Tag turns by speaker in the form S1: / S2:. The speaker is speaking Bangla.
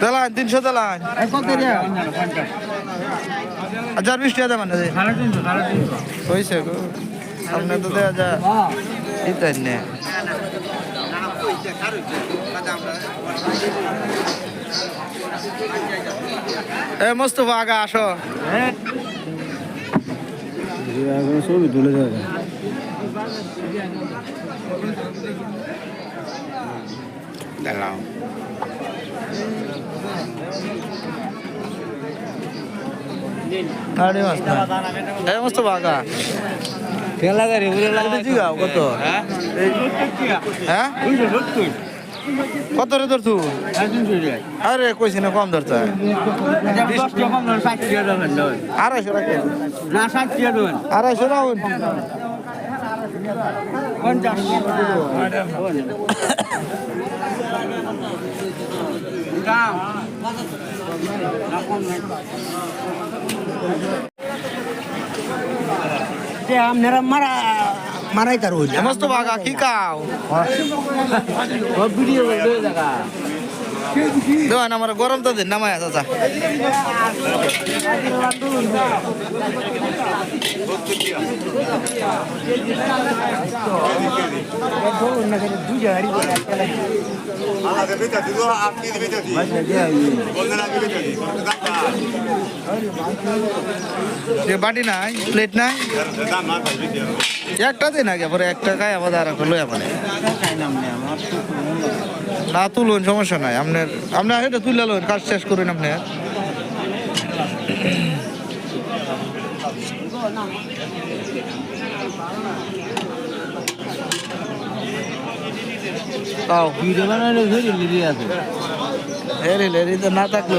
S1: দেলান তিনশো দেলান হাজার বিশ টাকা মানে। হয়েছে গো। সামনে তো দেওয়া যায়। এটাই নে এ মোস্তফা আগা আসো।
S2: ছবি তুলে যাবে
S1: না এ মোস্তফা আগা।
S2: ঠেলা গাড়ি উড়ে
S1: এটা জিগাও কত? এই- হ্যাঁ? কত রে তুই? আরে কইছি না কম ধরতে আড়াইশো রাখে।
S2: না ষাট টাকা দেবেন
S1: আড়াইশো রাখুন
S2: আপনারা মারা মারাই তার ওই
S1: সমস্ত বাগা কি কাও?
S2: ভিডিও
S1: দেওয়ান আমার গরম তো দিন নামায় চাচা
S3: বেচাছি
S1: বাটি নাই প্লেট নাই? একটা দিন আগে পরে একটা খাই আমাদের আর একটা লই আমাদের না তুলুন সমস্যা নাই আপনার আপনার এটা তুলে লোন কাজ শেষ করুন তো না থাকল